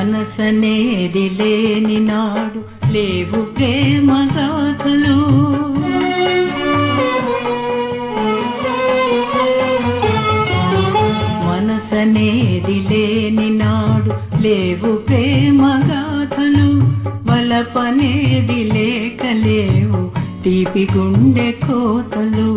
మనసనేది లేని నాడు లేవు ప్రేమ గాథలు మనసనేది లేని నాడు లేవు ప్రేమ గాథలు వలపనేది లేక లేవు తీపి గుండె కోతలు.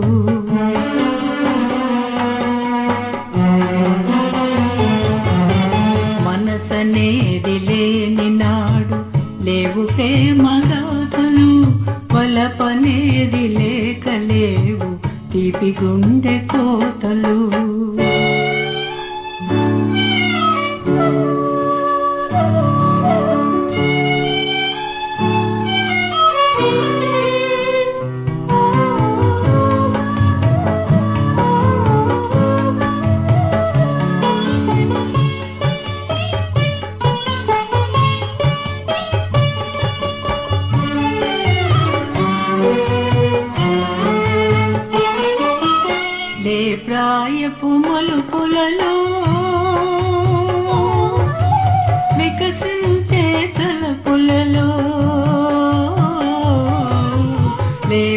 వలపనేది లేక లేవు తీపి గుండె కోతలు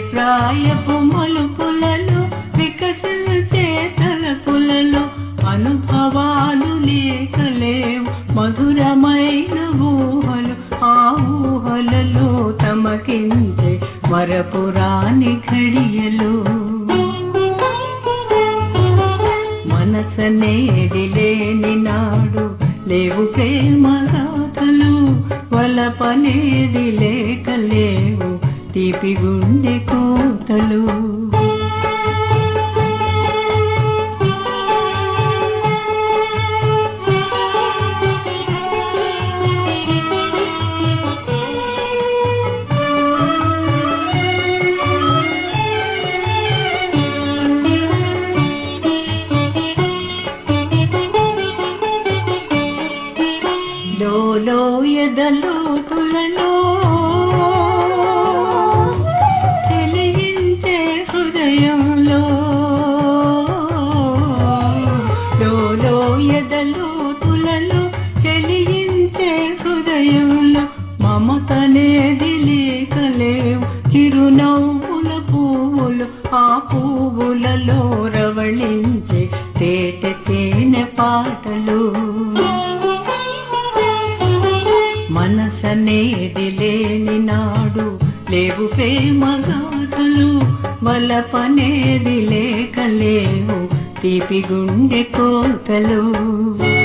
లే ప్రాయపు మలుపులలో చేతల పులలో అనుభవాలు లేకలేవు. మధురమైన ఊహలు ఆ ఊహలలో తమకించే మరపురాని ఘడియలు. మనసనేది లేని నాడు లేవు ప్రేమ గాథలు వలపనేది లేకలేవు. తీపి గుండె లోలో తెలియించే హృదయంలో లోయదలోతులను తెలియించే హృదయంలో మమతనేది లేకలేవు చిరునవ్వుల పువ్వులు ఆ పువ్వులలో రవళించే తేట తేనె పాటలు. మనసనేది లేని నాడు లేవు ప్రేమగాథలు వలపనేది లేక లేవు. తీపి గుండె కోతలు.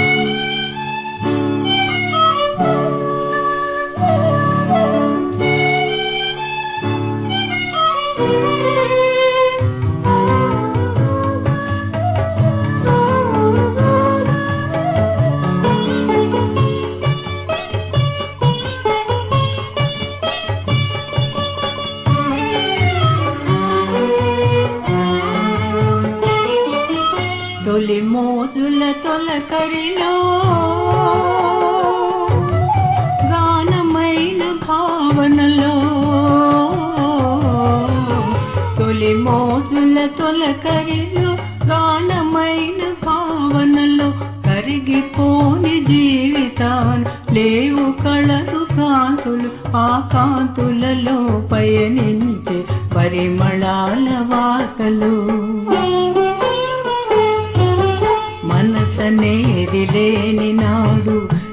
తొలి మోదుల తొలకరిలో గానమైన భావనలో తొలి మోదుల తొలకరిలో గానమైన భావనలో కరిగిపోని జీవితాన్ లేవు కళలు కాంతులు ఆ కాంతులలో పయనించే పరిమళాల వాసలు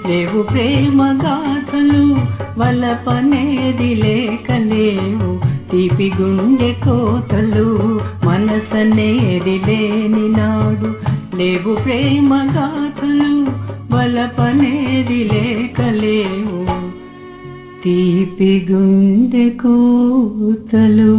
నాడు లేవు ప్రేమ గాథలు వలపనేది లేక లేవు. తీపి గుండె కోతలు మనసనేది లేని నాడు. లేవు ప్రేమ గాథలు వలపనేది లేక లేవు. తీపి గుండె కోతలు.